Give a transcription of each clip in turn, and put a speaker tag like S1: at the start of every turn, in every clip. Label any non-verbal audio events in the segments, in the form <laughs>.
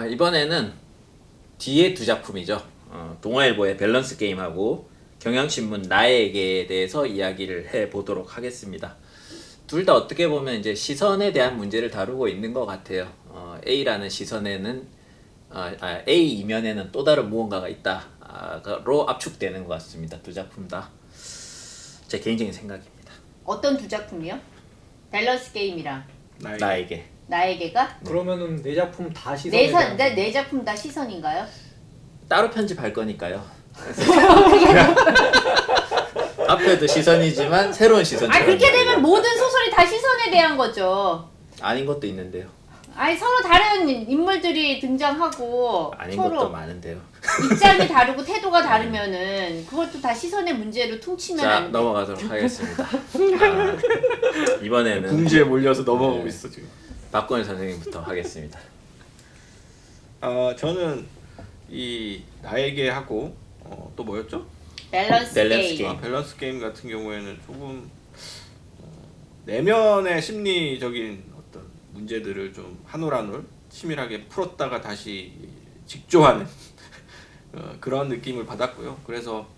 S1: 아 이번에는 뒤에 두 작품이죠. 어, 동아일보의 밸런스 게임하고 경향신문 나에게에 대해서 이야기를 해 보도록 하겠습니다. 둘 다 어떻게 보면 이제 시선에 대한 문제를 다루고 있는 것 같아요. 어, A라는 시선에는 아, 아, A 이면에는 또 다른 무언가가 있다로 압축되는 것 같습니다. 두 작품 다. 제 개인적인 생각입니다.
S2: 어떤 두 작품이요? 밸런스 게임이랑
S3: 나에게.
S1: 나에게.
S2: 나에게가
S4: 그러면은 네 작품 다
S2: 네, 사,
S4: 대한
S2: 네, 네 작품 다 시선인가요?
S1: 따로 편집할 거니까요. <laughs> 앞에도 시선이지만 새로운 시선.
S2: 아 그렇게 되면 모든 소설이 다 시선에 대한 거죠.
S1: 아닌 것도 있는데요.
S2: 아니 서로 다른 인물들이 등장하고
S1: 아닌
S2: 서로
S1: 것도 많은데요.
S2: 입장이 다르고 태도가 <laughs> 다르면은 그것도 다 시선의 문제로 퉁치면
S1: 자
S2: 안 돼.
S1: 넘어가도록 하겠습니다. 아, <laughs> 이번에는
S3: 궁지에 몰려서 넘어가고
S1: 네.
S3: 있어 지금.
S1: 박건일 선생님부터 하겠습니다.
S3: 아 저는 이 나에게 하고 어, 또 뭐였죠?
S2: 밸런스,
S1: 밸런스
S2: 게임.
S1: 게임.
S3: 아, 밸런스 게임 같은 경우에는 조금 어, 내면의 심리적인 어떤 문제들을 좀 한올 한올 치밀하게 풀었다가 다시 직조하는 <laughs> 어, 그런 느낌을 받았고요. 그래서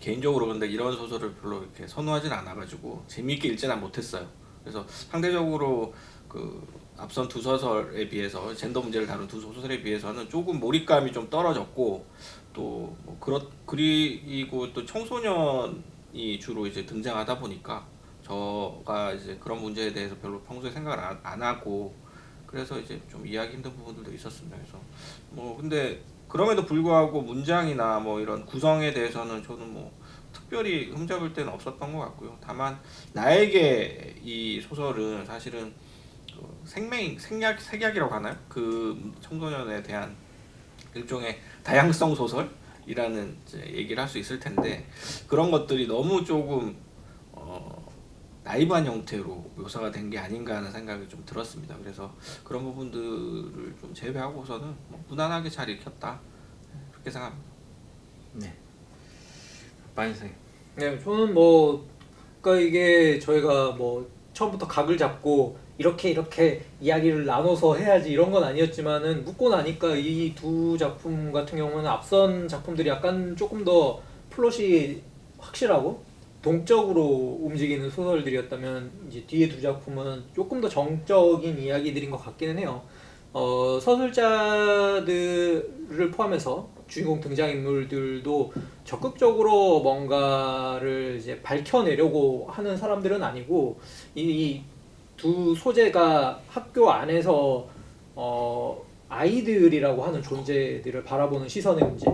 S3: 개인적으로 근데 이런 소설을 별로 이렇게 선호하진 않아가지고 재미있게 읽지는 못했어요. 그래서 상대적으로 그 앞선 두 소설에 비해서 젠더 문제를 다룬 두 소설에 비해서는 조금 몰입감이 좀 떨어졌고 또 뭐 그렇 그리고 또 청소년이 주로 이제 등장하다 보니까 저가 이제 그런 문제에 대해서 별로 평소에 생각을 안, 안 하고 그래서 이제 좀 이해하기 힘든 부분들도 있었습니다. 그래서 뭐 근데 그럼에도 불구하고 문장이나 뭐 이런 구성에 대해서는 저는 뭐 특별히 흠잡을 데는 없었던 것 같고요. 다만 나에게 이 소설은 사실은 그 생명 생략 색약이라고 하나요? 그 청소년에 대한 일종의 다양성 소설이라는 이제 얘기를 할 수 있을 텐데 그런 것들이 너무 조금 어, 나이브한 형태로 묘사가 된 게 아닌가 하는 생각이 좀 들었습니다. 그래서 그런 부분들을 좀 제외하고서는 뭐 무난하게 잘 읽혔다 그렇게 생각합니다.
S1: 네. 박 선생님.
S4: 네, 저는 뭐 그러니까 이게 저희가 뭐 처음부터 각을 잡고 이렇게 이렇게 이야기를 나눠서 해야지 이런 건 아니었지만은 묻고 나니까 이 두 작품 같은 경우는 앞선 작품들이 약간 조금 더 플롯이 확실하고 동적으로 움직이는 소설들이었다면 이제 뒤에 두 작품은 조금 더 정적인 이야기들인 것 같기는 해요. 어, 서술자들을 포함해서 주인공 등장인물들도 적극적으로 뭔가를 이제 밝혀내려고 하는 사람들은 아니고 이 두 소재가 학교 안에서 어, 아이들이라고 하는 존재들을 바라보는 시선의 문제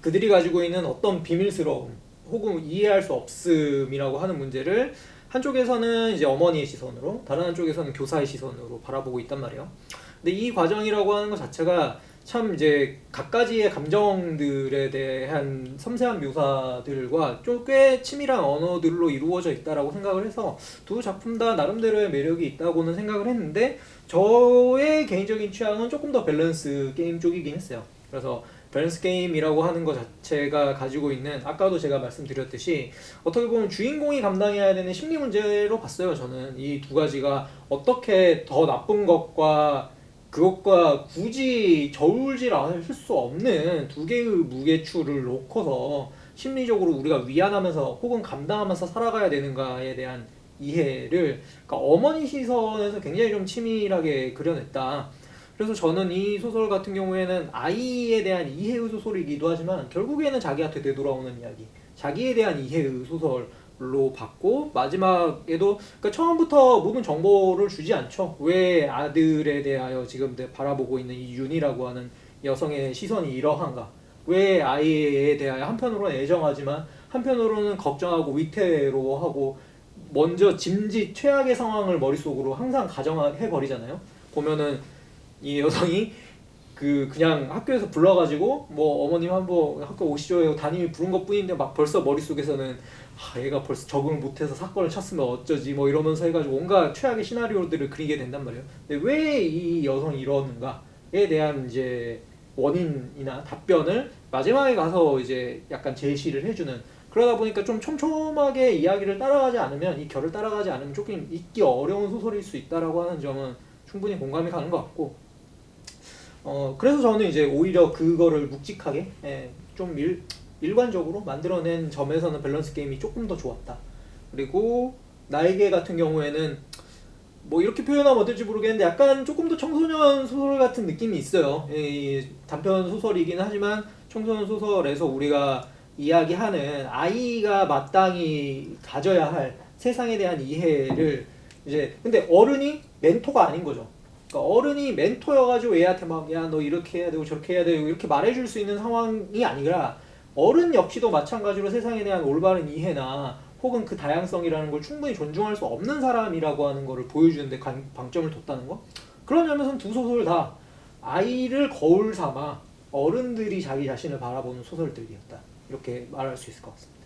S4: 그들이 가지고 있는 어떤 비밀스러움 혹은 이해할 수 없음이라고 하는 문제를 한쪽에서는 이제 어머니의 시선으로 다른 한쪽에서는 교사의 시선으로 바라보고 있단 말이에요. 근데 이 과정이라고 하는 것 자체가 참 이제 각가지의 감정들에 대한 섬세한 묘사들과 좀 꽤 치밀한 언어들로 이루어져 있다라고 생각을 해서 두 작품 다 나름대로의 매력이 있다고는 생각을 했는데 저의 개인적인 취향은 조금 더 밸런스 게임 쪽이긴 했어요. 그래서 밸런스 게임이라고 하는 것 자체가 가지고 있는 아까도 제가 말씀드렸듯이 어떻게 보면 주인공이 감당해야 되는 심리 문제로 봤어요. 저는 이 두 가지가 어떻게 더 나쁜 것과 그것과 굳이 저울질 않을 수 없는 두 개의 무게추를 놓고서 심리적으로 우리가 위안하면서 혹은 감당하면서 살아가야 되는가에 대한 이해를 그러니까 어머니 시선에서 굉장히 좀 치밀하게 그려냈다. 그래서 저는 이 소설 같은 경우에는 아이에 대한 이해의 소설이기도 하지만 결국에는 자기한테 되돌아오는 이야기, 자기에 대한 이해의 소설 로 봤고 마지막에도 그러니까 처음부터 모든 정보를 주지 않죠. 왜 아들에 대하여 지금 내 바라보고 있는 이 윤이라고 하는 여성의 시선이 이러한가? 왜 아이에 대하여 한편으로는 애정하지만 한편으로는 걱정하고 위태로워하고 먼저 짐짓 최악의 상황을 머릿속으로 항상 가정해 버리잖아요. 보면은 이 여성이 그 그냥 학교에서 불러가지고 뭐 어머님 한번 학교 오시죠 담임이 부른 것 뿐인데 막 벌써 머릿속에서는 아 얘가 벌써 적응을 못해서 사건을 쳤으면 어쩌지 뭐 이러면서 해가지고 온갖 최악의 시나리오들을 그리게 된단 말이에요. 근데 왜 이 여성이 이러는가에 대한 이제 원인이나 답변을 마지막에 가서 이제 약간 제시를 해주는 그러다 보니까 좀 촘촘하게 이야기를 따라가지 않으면 이 결을 따라가지 않으면 조금 읽기 어려운 소설일 수 있다라고 하는 점은 충분히 공감이 가는 것 같고 어 그래서 저는 이제 오히려 그거를 묵직하게 예, 좀 일, 일관적으로 만들어낸 점에서는 밸런스 게임이 조금 더 좋았다. 그리고 나에게 같은 경우에는 뭐 이렇게 표현하면 어떨지 모르겠는데 약간 조금 더 청소년 소설 같은 느낌이 있어요. 이 단편 소설이긴 하지만 청소년 소설에서 우리가 이야기하는 아이가 마땅히 가져야 할 세상에 대한 이해를 이제 근데 어른이 멘토가 아닌 거죠. 그러니까 어른이 멘토여가지고 애한테 막 야 너 이렇게 해야 되고 저렇게 해야 되고 이렇게 말해줄 수 있는 상황이 아니라 어른 역시도 마찬가지로 세상에 대한 올바른 이해나 혹은 그 다양성이라는 걸 충분히 존중할 수 없는 사람이라고 하는 거를 보여주는데 관- 방점을 뒀다는 거 그런 점에서는 두 소설 다 아이를 거울 삼아 어른들이 자기 자신을 바라보는 소설들이었다 이렇게 말할 수 있을 것 같습니다.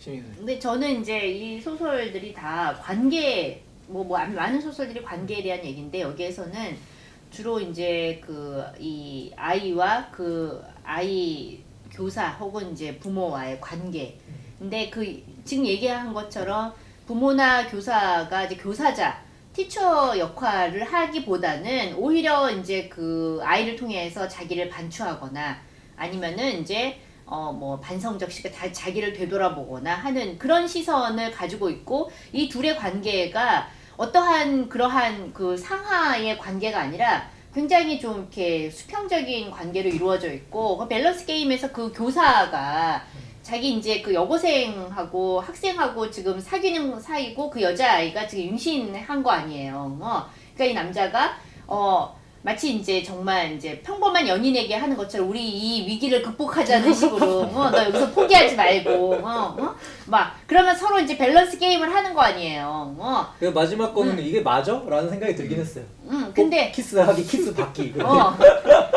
S1: 신민선.
S2: 근데 저는 이제 이 소설들이 다 관계 뭐, 뭐 많은 소설들이 관계에 대한 얘기인데 여기에서는 주로 이제 그 이 아이와 그 아이 교사 혹은 이제 부모와의 관계. 근데 그 지금 얘기한 것처럼 부모나 교사가 이제 교사자 티처 역할을 하기보다는 오히려 이제 그 아이를 통해서 자기를 반추하거나 아니면은 이제 어 뭐 반성적 시가 다 자기를 되돌아보거나 하는 그런 시선을 가지고 있고 이 둘의 관계가 어떠한 그러한 그 상하의 관계가 아니라 굉장히 좀 이렇게 수평적인 관계로 이루어져 있고 그 밸런스 게임에서 그 교사가 자기 이제 그 여고생하고 학생하고 지금 사귀는 사이고 그 여자아이가 지금 임신한 거 아니에요. 어. 그러니까 이 남자가 어 마치 이제 정말 이제 평범한 연인에게 하는 것처럼 우리 이 위기를 극복하자는 식으로 어, 너 여기서 포기하지 말고 어, 어? 막 그러면 서로 이제 밸런스 게임을 하는 거 아니에요. 어.
S4: 그 마지막 거는 이게 맞아? 라는 생각이 들긴 했어요.
S2: 음, 근데
S4: 키스하기 키스 받기
S2: 어.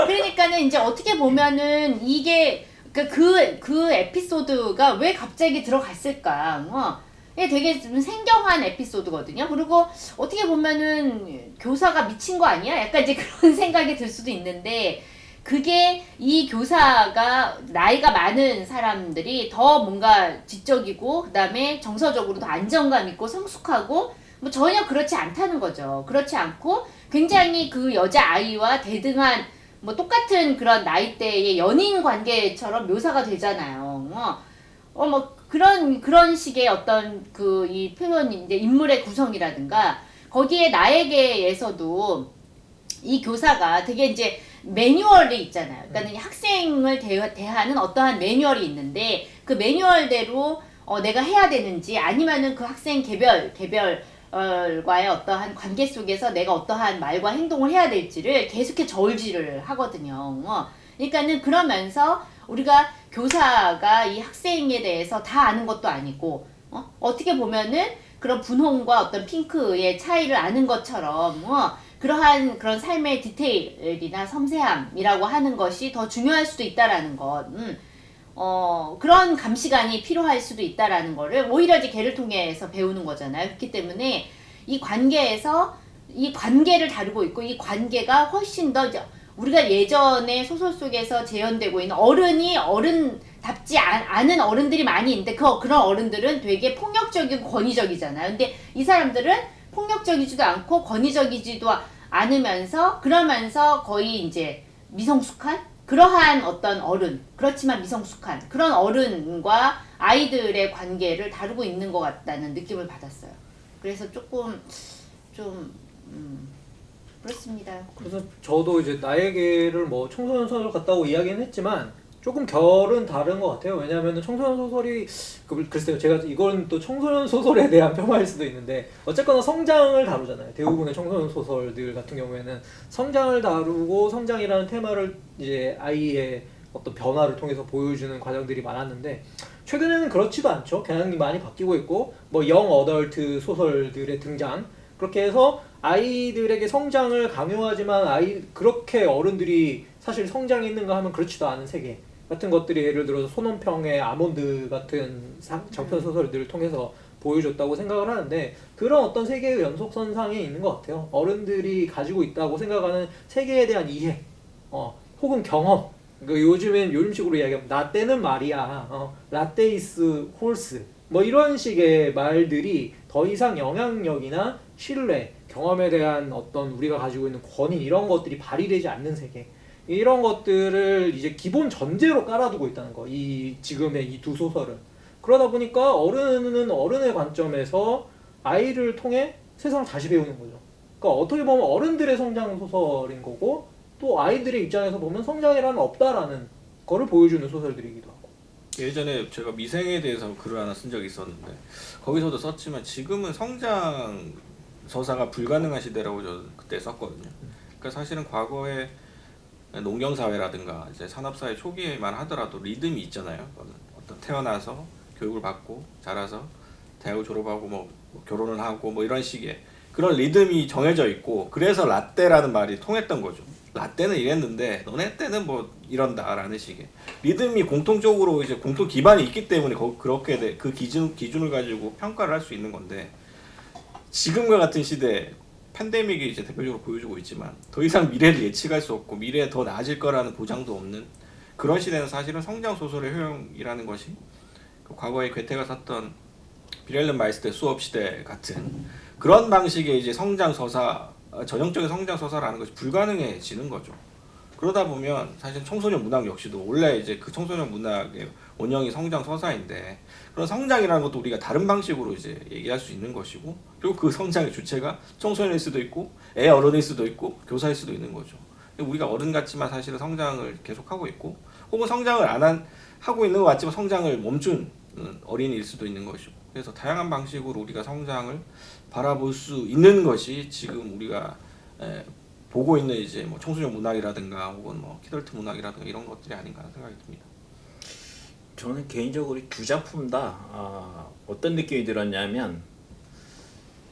S2: 그러니까는 이제 어떻게 보면은 이게 그, 그, 그 에피소드가 왜 갑자기 들어갔을까. 어. 이게 되게 좀 생경한 에피소드거든요. 그리고 어떻게 보면은 교사가 미친 거 아니야? 약간 이제 <laughs> 그런 생각이 들 수도 있는데 그게 이 교사가 나이가 많은 사람들이 더 뭔가 지적이고 그다음에 정서적으로 더 안정감 있고 성숙하고 뭐 전혀 그렇지 않다는 거죠. 그렇지 않고 굉장히 그 여자 아이와 대등한 뭐 똑같은 그런 나이대의 연인 관계처럼 묘사가 되잖아요. 어, 어, 뭐 그런 그런 식의 어떤 그 이 표현 이제 인물의 구성이라든가 거기에 나에게에서도 이 교사가 되게 이제 매뉴얼이 있잖아요. 그러니까 이 학생을 대, 대하는 어떠한 매뉴얼이 있는데 그 매뉴얼대로 어, 내가 해야 되는지 아니면은 그 학생 개별 개별 과의 어떠한 관계 속에서 내가 어떠한 말과 행동을 해야 될지를 계속해 저울질을 하거든요. 어. 그러니까는 그러면서 우리가 교사가 이 학생에 대해서 다 아는 것도 아니고 어? 어떻게 보면은 그런 분홍과 어떤 핑크의 차이를 아는 것처럼 어? 그러한 그런 삶의 디테일이나 섬세함이라고 하는 것이 더 중요할 수도 있다라는 것. 음. 어, 그런 감시관이 필요할 수도 있다라는 거를 오히려 이제 걔를 통해서 배우는 거잖아요. 그렇기 때문에 이 관계에서 이 관계를 다루고 있고 이 관계가 훨씬 더 이제 우리가 예전에 소설 속에서 재현되고 있는 어른이 어른답지 않, 않은 어른들이 많이 있는데 그 그런 어른들은 되게 폭력적이고 권위적이잖아요. 근데 이 사람들은 폭력적이지도 않고 권위적이지도 않으면서 그러면서 거의 이제 미성숙한 그러한 어떤 어른 그렇지만 미성숙한 그런 어른과 아이들의 관계를 다루고 있는 것 같다는 느낌을 받았어요. 그래서 조금 좀 음, 그렇습니다.
S4: 그래서 저도 이제 나에게를 뭐 청소년 소설 같다고 이야기는 했지만 조금 결은 다른 것 같아요. 왜냐하면 청소년 소설이 그 글쎄요, 제가 이건 또 청소년 소설에 대한 <laughs> 평가일 수도 있는데 어쨌거나 성장을 다루잖아요. 대부분의 청소년 소설들 같은 경우에는 성장을 다루고 성장이라는 테마를 이제 아이의 어떤 변화를 통해서 보여주는 과정들이 많았는데 최근에는 그렇지도 않죠. 경향이 많이 바뀌고 있고 뭐 영 어덜트 소설들의 등장 그렇게 해서 아이들에게 성장을 강요하지만 아이 그렇게 어른들이 사실 성장이 있는가 하면 그렇지도 않은 세계 같은 것들이 예를 들어서 손원평의 아몬드 같은 사- 장편 소설들을 통해서 보여줬다고 생각을 하는데 그런 어떤 세계의 연속선상에 있는 것 같아요. 어른들이 가지고 있다고 생각하는 세계에 대한 이해, 어, 혹은 경험. 그 요즘엔 요즘식으로 이야기하면 나 때는 말이야, 어, 라떼이스 홀스 뭐 이런 식의 말들이 더 이상 영향력이나 신뢰, 경험에 대한 어떤 우리가 가지고 있는 권위 이런 것들이 발휘되지 않는 세계 이런 것들을 이제 기본 전제로 깔아두고 있다는 거. 이 지금의 이 두 소설은 그러다 보니까 어른은 어른의 관점에서 아이를 통해 세상을 다시 배우는 거죠. 그러니까 어떻게 보면 어른들의 성장 소설인 거고 또 아이들의 입장에서 보면 성장이라는 없다라는 거를 보여주는 소설들이기도 하고.
S3: 예전에 제가 미생에 대해서 글을 하나 쓴 적이 있었는데 거기서도 썼지만 지금은 성장 서사가 불가능한 시대라고 저 그때 썼거든요. 그러니까 사실은 과거에 농경 사회라든가 이제 산업 사회 초기에만 하더라도 리듬이 있잖아요. 어떤 태어나서 교육을 받고 자라서 대학을 졸업하고 뭐 결혼을 하고 뭐 이런 식의 그런 리듬이 정해져 있고 그래서 라떼라는 말이 통했던 거죠. 라떼는 이랬는데 너네 때는 뭐 이런다라는 식의 리듬이 공통적으로 이제 공통 기반이 있기 때문에 거, 그렇게 돼, 그 기준 기준을 가지고 평가를 할 수 있는 건데 지금과 같은 시대 팬데믹이 이제 대표적으로 보여주고 있지만 더 이상 미래를 예측할 수 없고 미래에 더 나아질 거라는 보장도 없는 그런 시대는 사실은 성장 소설의 효용이라는 것이 그 과거에 괴테가 썼던 비렐름 마이스터 수업 시대 같은 그런 방식의 이제 성장 서사 어, 전형적인 성장 서사라는 것이 불가능해지는 거죠. 그러다 보면 사실 청소년 문학 역시도 원래 이제 그 청소년 문학의 원형이 성장 서사인데 그런 성장이라는 것도 우리가 다른 방식으로 이제 얘기할 수 있는 것이고 그리고 그 성장의 주체가 청소년일 수도 있고 애 어른일 수도 있고 교사일 수도 있는 거죠. 우리가 어른 같지만 사실은 성장을 계속하고 있고 혹은 성장을 안 한, 하고 있는 것 같지만 성장을 멈춘 음, 어린이일 수도 있는 것이고 그래서 다양한 방식으로 우리가 성장을 바라볼 수 있는 것이 지금 우리가 에, 보고 있는 이제 뭐 청소년 문학이라든가 혹은 뭐 키덜트 문학이라든가 이런 것들이 아닌가 생각이 듭니다.
S1: 저는 개인적으로 이두 작품 다 아, 어떤 느낌이 들었냐면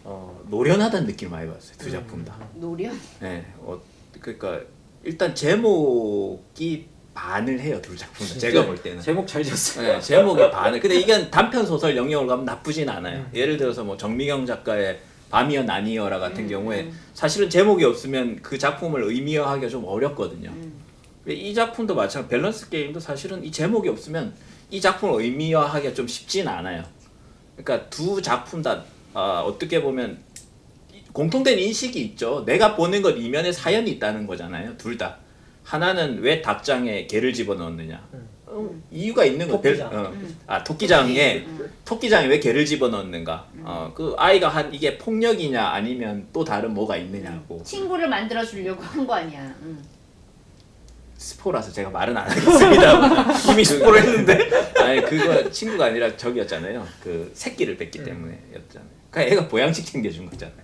S1: 어, 노련하다는 느낌을 많이 받았어요. 두 작품 다.
S2: 노련.
S1: 네, 어, 그러니까 일단 제목이 반을 해요 둘 작품 다. 제가 볼 때는.
S4: 제목 잘 지었어요.
S1: 네, 제목이 반을. 근데 이게 단편 소설 영역으로 가면 나쁘진 않아요.
S4: 음.
S1: 예를 들어서 뭐 정미경 작가의 밤이여 난이여라 같은
S2: 음,
S1: 경우에
S2: 음.
S1: 사실은 제목이 없으면 그 작품을 의미화하기가 좀 어렵거든요.
S2: 음.
S1: 이 작품도 마찬가지. 밸런스 게임도 사실은 이 제목이 없으면 이 작품을 의미화하기가 좀 쉽진 않아요. 그러니까 두 작품 다 아, 어떻게 보면 공통된 인식이 있죠. 내가 보는 것 이면에 사연이 있다는 거잖아요. 둘 다. 하나는 왜 닭장에 개를 집어넣느냐.
S4: 음.
S1: 어, 이유가 있는 거. 별-
S4: 토끼장.
S1: 어.
S2: 음.
S1: 아 토끼장에
S2: 음.
S1: 토끼장에 왜 개를 집어넣는가. 어, 그 아이가 한 이게 폭력이냐 아니면 또 다른 뭐가 있느냐고.
S2: 친구를 만들어 주려고 한 거 아니야. 음.
S1: 스포라서 제가 말은 안 하겠습니다. <laughs> 이미 스포를 했는데. 아니 그거 친구가 아니라 저기였잖아요. 그 새끼를 뺐기
S4: 음.
S1: 때문에였잖아요. 그러니까 애가 보양식 챙겨준 거잖아요.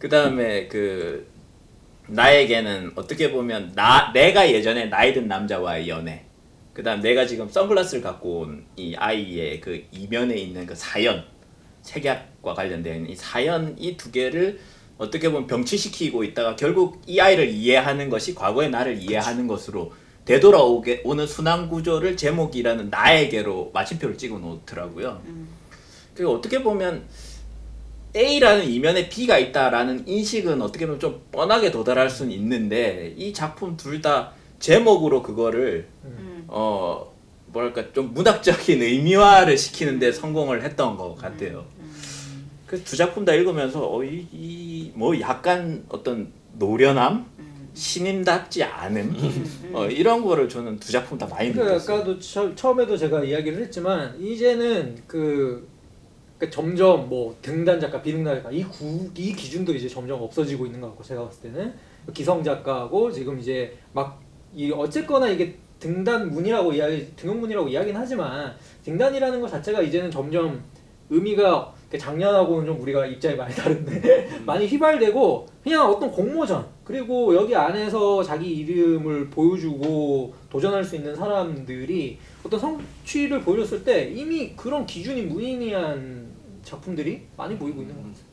S1: 그 다음에 그 나에게는 어떻게 보면 나 내가 예전에 나이 든 남자와의 연애. 그 다음 내가 지금 선글라스를 갖고 온 이 아이의 그 이면에 있는 그 사연, 색약과 관련된 이 사연 이 두 개를 어떻게 보면 병치시키고 있다가 결국 이 아이를 이해하는 것이 과거의 나를 이해하는 것으로 되돌아오게 오는 순환 구조를 제목이라는 나에게로 마침표를 찍어 놓더라고요.
S2: 음.
S1: 그리고 어떻게 보면 A라는 이면에 B가 있다라는 인식은 어떻게 보면 좀 뻔하게 도달할 수는 있는데 이 작품 둘 다 제목으로 그거를
S2: 음.
S1: 어 뭐랄까 좀 문학적인 의미화를 시키는데 성공을 했던 것 같아요.
S2: 음.
S1: 그 두 작품 다 읽으면서 어 이뭐 약간 어떤 노련함,
S2: 음.
S1: 신임답지 않은
S2: 음. <laughs>
S1: 어, 이런 거를 저는 두 작품 다 많이
S4: 그러니까
S1: 느꼈어요.
S4: 아까도 처, 처음에도 제가 이야기를 했지만 이제는 그 그러니까 점점 뭐 등단 작가, 비등단 작가 이, 구, 이 기준도 이제 점점 없어지고 있는 것 같고 제가 봤을 때는 기성 작가하고 지금 이제 막 이 어쨌거나 이게 등단문이라고 이야기 등용문이라고 이야기는 하지만 등단이라는 것 자체가 이제는 점점 의미가 작년하고는 좀 우리가 입장이 많이 다른데 <laughs> 많이 휘발되고 그냥 어떤 공모전 그리고 여기 안에서 자기 이름을 보여주고 도전할 수 있는 사람들이 어떤 성취를 보여줬을 때 이미 그런 기준이 무의미한 작품들이 많이 보이고 있는 것 같아요.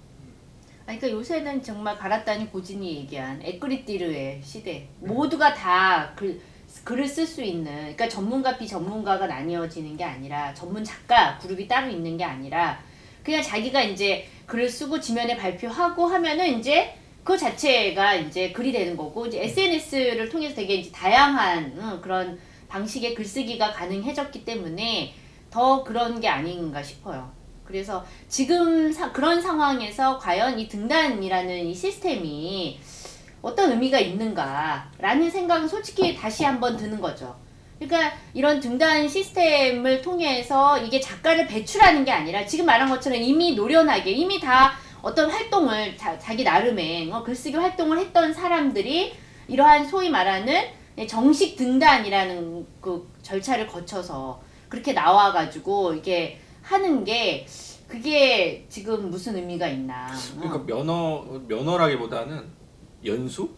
S2: 아니, 그러니까 요새는 정말 갈았다니 고진이 얘기한 에크리띠르의 시대. 모두가 다 글, 글을 쓸 수 있는, 그러니까 전문가 비전문가가 나뉘어지는 게 아니라 전문 작가 그룹이 따로 있는 게 아니라 그냥 자기가 이제 글을 쓰고 지면에 발표하고 하면은 이제 그 자체가 이제 글이 되는 거고 이제 SNS를 통해서 되게 이제 다양한 응, 그런 방식의 글쓰기가 가능해졌기 때문에 더 그런 게 아닌가 싶어요. 그래서 지금 사- 그런 상황에서 과연 이 등단이라는 이 시스템이 어떤 의미가 있는가라는 생각은 솔직히 다시 한번 드는 거죠. 그러니까 이런 등단 시스템을 통해서 이게 작가를 배출하는 게 아니라 지금 말한 것처럼 이미 노련하게 이미 다 어떤 활동을 자, 기 나름의 어, 글쓰기 활동을 했던 사람들이 이러한 소위 말하는 정식 등단이라는 그 절차를 거쳐서 그렇게 나와가지고 이게 하는 게 그게 지금 무슨 의미가 있나? 어.
S3: 그러니까 면허 면허라기보다는 연수?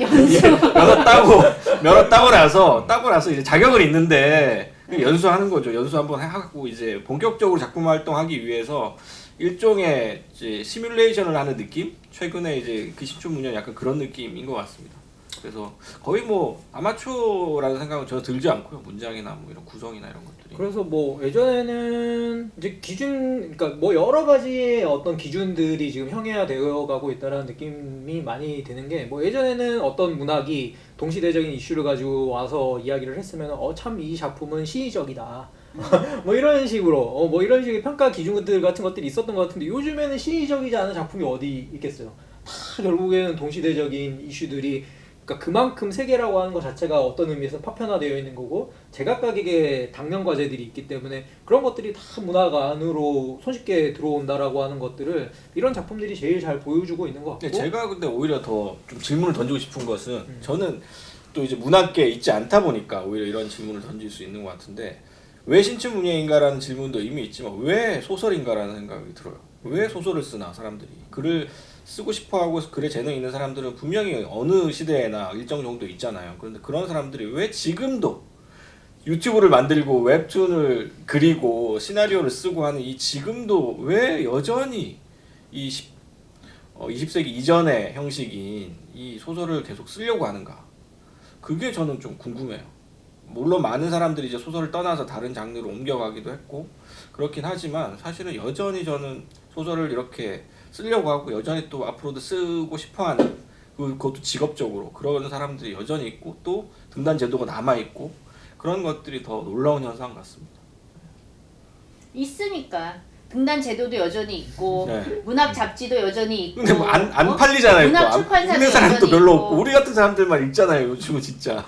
S2: 연수
S3: 면허 따고 면허 따고 나서 따고 나서 이제 자격은 있는데 그 연수하는 거죠. 연수 한번 하고 이제 본격적으로 작품 활동하기 위해서 일종의 이제 시뮬레이션을 하는 느낌? 최근에 이제 그 신춘문예 약간 그런 느낌인 것 같습니다. 그래서 거의 뭐 아마추어라는 생각은 전혀 들지 않고요. 문장이나 뭐 이런 구성이나 이런 것들이.
S4: 그래서 뭐 예전에는 이제 기준 그러니까 뭐 여러 가지의 어떤 기준들이 지금 형해화 되어 가고 있다라는 느낌이 많이 드는 게 뭐 예전에는 어떤 문학이 동시대적인 이슈를 가지고 와서 이야기를 했으면 어 참 이 작품은 시의적이다. <laughs> 뭐 이런 식으로 어 뭐 이런 식의 평가 기준들 같은 것들이 있었던 것 같은데 요즘에는 시의적이지 않은 작품이 어디 있겠어요. 다 결국에는 동시대적인 이슈들이 그러니까 그만큼 세계라고 하는 것 자체가 어떤 의미에서 파편화되어 있는 거고 제각각에게 당면 과제들이 있기 때문에 그런 것들이 다 문화가 안으로 손쉽게 들어온다라고 하는 것들을 이런 작품들이 제일 잘 보여주고 있는 것 같고.
S3: 근데 제가 근데 오히려 더 좀 질문을 던지고 싶은 것은 저는 또 이제 문학계에 있지 않다 보니까 오히려 이런 질문을 던질 수 있는 것 같은데 왜 신춘문예인가라는 질문도 이미 있지만 왜 소설인가라는 생각이 들어요. 왜 소설을 쓰나 사람들이. 글을 쓰고 싶어 하고 글에 재능 있는 사람들은 분명히 어느 시대에나 일정 정도 있잖아요. 그런데 그런 사람들이 왜 지금도 유튜브를 만들고 웹툰을 그리고 시나리오를 쓰고 하는 이 지금도 왜 여전히 이 십- 어, 20세기 이전의 형식인 이 소설을 계속 쓰려고 하는가? 그게 저는 좀 궁금해요. 물론 많은 사람들이 이제 소설을 떠나서 다른 장르로 옮겨가기도 했고 그렇긴 하지만 사실은 여전히 저는 소설을 이렇게 쓰려고 하고 여전히 또 앞으로도 쓰고 싶어하는 그- 그것도 직업적으로 그런 사람들이 여전히 있고 또 등단 제도가 남아 있고 그런 것들이 더 놀라운 현상 같습니다.
S2: 있으니까 등단 제도도 여전히 있고
S3: 네.
S2: 문학 잡지도 여전히 있고
S3: 근데 뭐 안 안
S2: 어?
S3: 팔리잖아요.
S2: 문학
S3: 또. 안
S2: 출판사도
S3: 읽는 사람도
S2: 여전히
S3: 별로
S2: 있고.
S3: 없고 우리 같은 사람들만 읽잖아요. 요즘은 진짜.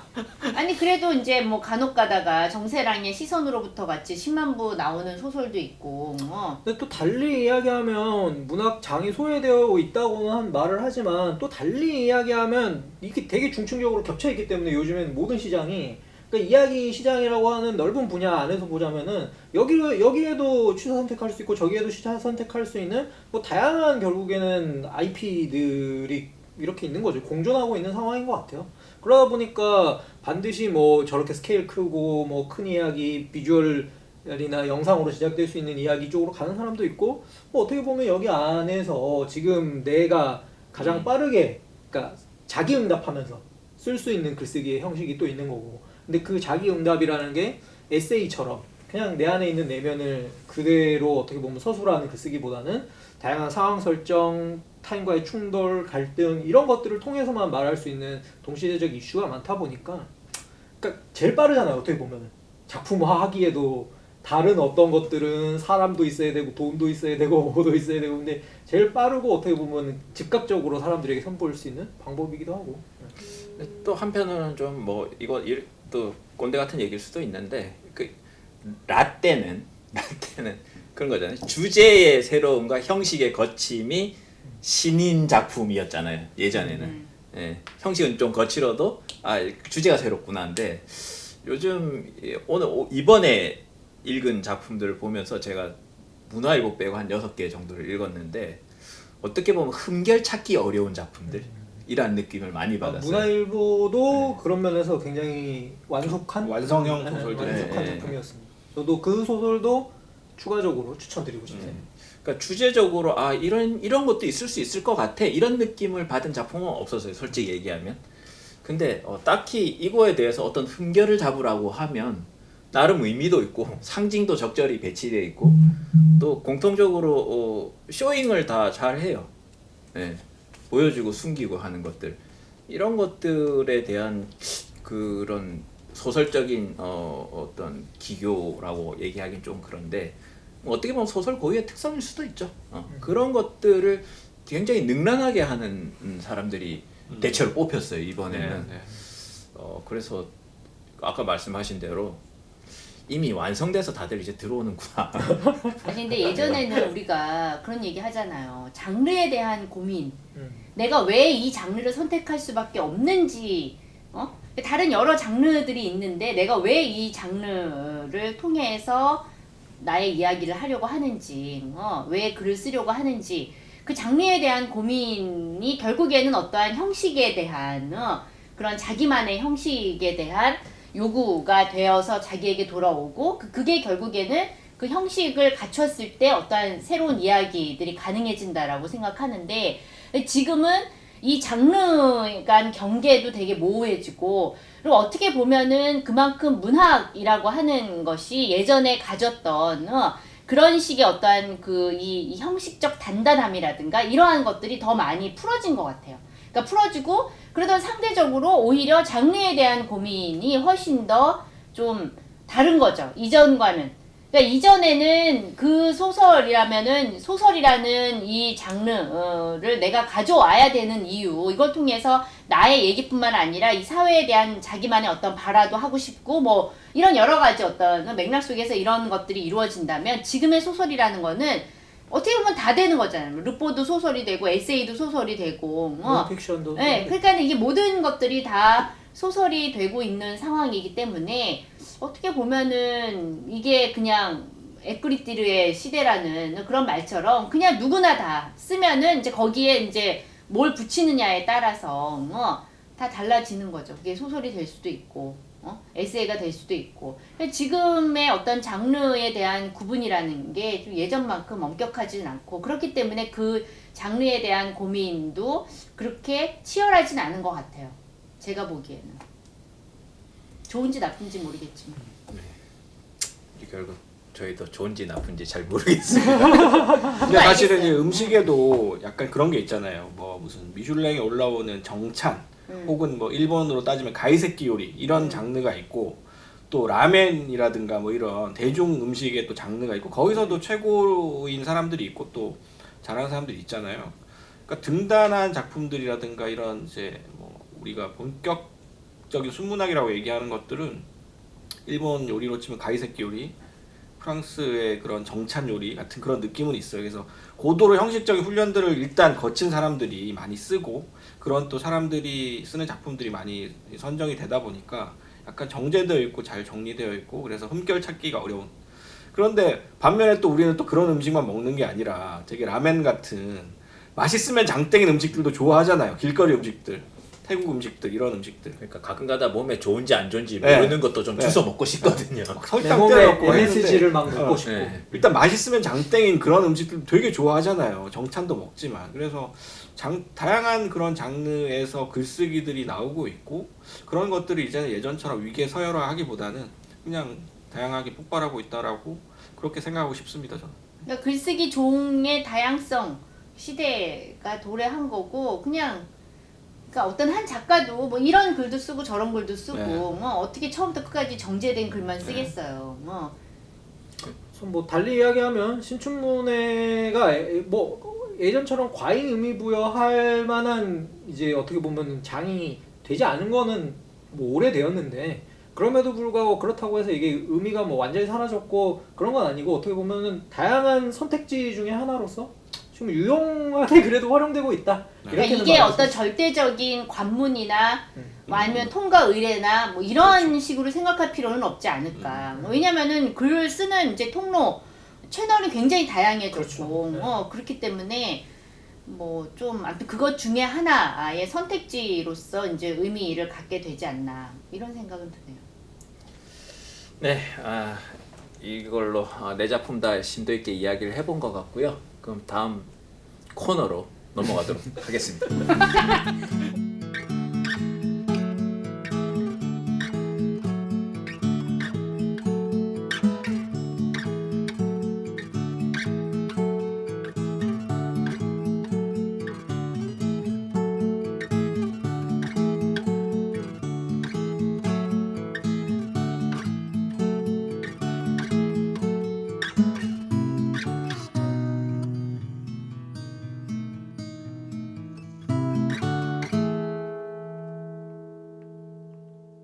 S2: 아니 그래도 이제 뭐 간혹 가다가 정세랑의 시선으로부터 같이 10만 부 나오는 소설도 있고 뭐
S4: 근데 또 달리 이야기하면 문학 장이 소외되어 있다고는 한 말을 하지만 또 달리 이야기하면 이게 되게 중층적으로 겹쳐 있기 때문에 요즘엔 모든 시장이 그러니까 이야기 시장이라고 하는 넓은 분야 안에서 보자면은 여기 여기에도 취사 선택할 수 있고 저기에도 취사 선택할 수 있는 뭐 다양한 결국에는 IP들이 이렇게 있는 거죠 공존하고 있는 상황인 것 같아요. 그러다 보니까 반드시 뭐 저렇게 스케일 크고 뭐 큰 이야기 비주얼 이나 영상으로 제작될 수 있는 이야기 쪽으로 가는 사람도 있고 뭐 어떻게 보면 여기 안에서 지금 내가 가장 빠르게 그러니까 자기 응답하면서 쓸 수 있는 글쓰기의 형식이 또 있는 거고 근데 그 자기 응답이라는 게 에세이처럼 그냥 내 안에 있는 내면을 그대로 어떻게 보면 서술하는 글쓰기보다는 다양한 상황 설정, 타인과의 충돌, 갈등 이런 것들을 통해서만 말할 수 있는 동시대적 이슈가 많다 보니까 그러니까 제일 빠르잖아요 어떻게 보면은. 작품화하기에도 다른 어떤 것들은 사람도 있어야 되고 돈도 있어야 되고 <laughs> 뭐도 있어야 되고 근데 제일 빠르고 어떻게 보면 즉각적으로 사람들에게 선보일 수 있는 방법이기도 하고
S1: 근데 또 한편으로는 좀 뭐 이거 일- 또 꼰대 같은 얘기일 수도 있는데 그 라떼는 <laughs> 라떼는 그런 거잖아요. 주제의 새로움과 형식의 거침이 신인 작품이었잖아요. 예전에는
S2: 음.
S1: 예, 형식은 좀 거칠어도 아 주제가 새롭구나인데 요즘 이- 오늘 오- 이번에 읽은 작품들을 보면서 제가 문화일보 빼고 한 여섯 개 정도를 읽었는데 어떻게 보면 흠결 찾기 어려운 작품들이라는 느낌을 많이
S4: 아,
S1: 받았어요.
S4: 문화일보도 그런 면에서 굉장히 완숙한
S3: 완성형
S4: 네,
S3: 소설들.
S4: 완숙한
S1: 네, 네.
S4: 작품이었습니다. 저도 그 소설도 추가적으로 추천드리고 싶네요.
S1: 그러니까 주제적으로 아 이런 이런 것도 있을 수 있을 것 같아 이런 느낌을 받은 작품은 없었어요 솔직히 얘기하면 근데 어, 딱히 이거에 대해서 어떤 흠결을 잡으라고 하면 나름 의미도 있고 <laughs> 상징도 적절히 배치되어 있고 또 공통적으로 어, 쇼잉을 다 잘 해요 예, 보여주고 숨기고 하는 것들 이런 것들에 대한 그런 소설적인 어, 어떤 기교라고 얘기하기는 좀 그런데 뭐 어떻게 보면 소설 고유의 특성일 수도 있죠. 어, 그런 것들을 굉장히 능란하게 하는 음, 사람들이 대체로 뽑혔어요 이번에는.
S3: 네, 네.
S1: 어 그래서 아까 말씀하신 대로 이미 완성돼서 다들 이제 들어오는구나. <laughs>
S2: 아니 근데 예전에는 우리가 그런 얘기 하잖아요. 장르에 대한 고민.
S4: 음.
S2: 내가 왜 이 장르를 선택할 수밖에 없는지. 어? 다른 여러 장르들이 있는데 내가 왜 이 장르를 통해서 나의 이야기를 하려고 하는지, 어? 왜 글을 쓰려고 하는지. 그 장르에 대한 고민이 결국에는 어떠한 형식에 대한 어? 그런 자기만의 형식에 대한 요구가 되어서 자기에게 돌아오고 그, 그게 결국에는 그 형식을 갖췄을 때 어떠한 새로운 이야기들이 가능해진다라고 생각하는데 지금은 이 장르 간 경계도 되게 모호해지고 그리고 어떻게 보면은 그만큼 문학이라고 하는 것이 예전에 가졌던 어, 그런 식의 어떠한 그 이 형식적 단단함이라든가 이러한 것들이 더 많이 풀어진 것 같아요. 그러니까 풀어지고 그러다 상대적으로 오히려 장르에 대한 고민이 훨씬 더 좀 다른 거죠. 이전과는. 그러니까 이전에는 그 소설이라면은 소설이라는 이 장르를 내가 가져와야 되는 이유 이걸 통해서 나의 얘기뿐만 아니라 이 사회에 대한 자기만의 어떤 발화도 하고 싶고 뭐 이런 여러 가지 어떤 맥락 속에서 이런 것들이 이루어진다면 지금의 소설이라는 거는 어떻게 보면 다 되는 거잖아요. 르포도 소설이 되고 에세이도 소설이 되고 뭐
S4: 논픽션도
S2: 네, 그러니까 이게 모든 것들이 다 소설이 되고 있는 상황이기 때문에 어떻게 보면은 이게 그냥 에크리티르의 시대라는 그런 말처럼 그냥 누구나 다 쓰면은 이제 거기에 이제 뭘 붙이느냐에 따라서 어, 다 달라지는 거죠. 그게 소설이 될 수도 있고 어? 에세이가 될 수도 있고 지금의 어떤 장르에 대한 구분이라는 게 좀 예전만큼 엄격하지는 않고 그렇기 때문에 그 장르에 대한 고민도 그렇게 치열하진 않은 것 같아요. 제가 보기에는 좋은지 나쁜지 모르겠지만
S1: 이 결국 저희도 좋은지 나쁜지 잘 모르겠습니다. <laughs>
S3: 근데 사실은. 이 음식에도 약간 그런 게 있잖아요. 뭐 무슨 미슐랭에 올라오는 정찬
S2: 음.
S3: 혹은 뭐 일본으로 따지면 가이세키 요리 이런 장르가 있고 또 라멘이라든가 뭐 이런 대중 음식의 또 장르가 있고 거기서도 최고인 사람들이 있고 또 잘하는 사람들이 있잖아요. 그러니까 등단한 작품들이라든가 이런 이제 뭐 우리가 본격적인 순문학이라고 얘기하는 것들은 일본 요리로 치면 가이세키 요리, 프랑스의 그런 정찬 요리 같은 그런 느낌은 있어요. 그래서 고도로 형식적인 훈련들을 일단 거친 사람들이 많이 쓰고 그런 또 사람들이 쓰는 작품들이 많이 선정이 되다 보니까 약간 정제되어 있고 잘 정리되어 있고 그래서 흠결 찾기가 어려운. 그런데 반면에 또 우리는 또 그런 음식만 먹는 게 아니라 되게 라멘 같은 맛있으면 장땡인 음식들도 좋아하잖아요. 길거리 음식들, 태국 음식들 이런 음식들.
S1: 그러니까 가끔가다 몸에 좋은지 안 좋은지
S3: 네.
S1: 모르는 것도 좀
S3: 네.
S1: 주워 먹고 싶거든요.
S3: 막
S4: 내
S3: 설탕
S4: 몸에
S3: 했는데
S4: MSG를 막 넣고
S3: 어.
S4: 싶고
S1: 네.
S3: 일단 맛있으면 장땡인 그런 음식들 되게 좋아하잖아요. 정찬도 먹지만 그래서 장, 다양한 그런 장르에서 글쓰기들이 나오고 있고 그런 것들이 이제는 예전처럼 위기에 서열화하기보다는 그냥 다양하게 폭발하고 있다라고 그렇게 생각하고 싶습니다. 저는.
S2: 그러니까 글쓰기 종의 다양성 시대가 도래한 거고 그냥 그러니까 어떤 한 작가도 뭐 이런 글도 쓰고 저런 글도 쓰고
S3: 네.
S2: 뭐 어떻게 처음부터 끝까지 정제된 글만 쓰겠어요. 뭐
S4: 그래서 뭐 달리 이야기하면 신춘문예가 에- 뭐 예전처럼 과잉 의미 부여할 만한 이제 어떻게 보면 장이 되지 않은 거는 뭐 오래되었는데 그럼에도 불구하고 그렇다고 해서 이게 의미가 뭐 완전히 사라졌고 그런 건 아니고 어떻게 보면은 다양한 선택지 중에 하나로서 지금 유용하게 그래도 활용되고 있다.
S3: 네.
S2: 그러니까
S4: 이게
S2: 어떤. 절대적인 관문이나
S4: 음.
S2: 뭐 아니면 통과 의례나 뭐 이런 식으로 생각할 필요는 없지 않을까. 뭐 왜냐면은 글을 쓰는 이제 통로 채널이 굉장히 다양해졌고
S4: 그렇죠. 네.
S2: 어, 그렇기 때문에 뭐 좀 아무튼 그것 중에 하나의 선택지로서 이제 의미를 갖게 되지 않나 이런 생각은 드네요.
S1: 네, 아, 이걸로 아, 내 작품 다 심도 있게 이야기를 해본 것 같고요. 그럼 다음 코너로 넘어가도록 하겠습니다. <laughs>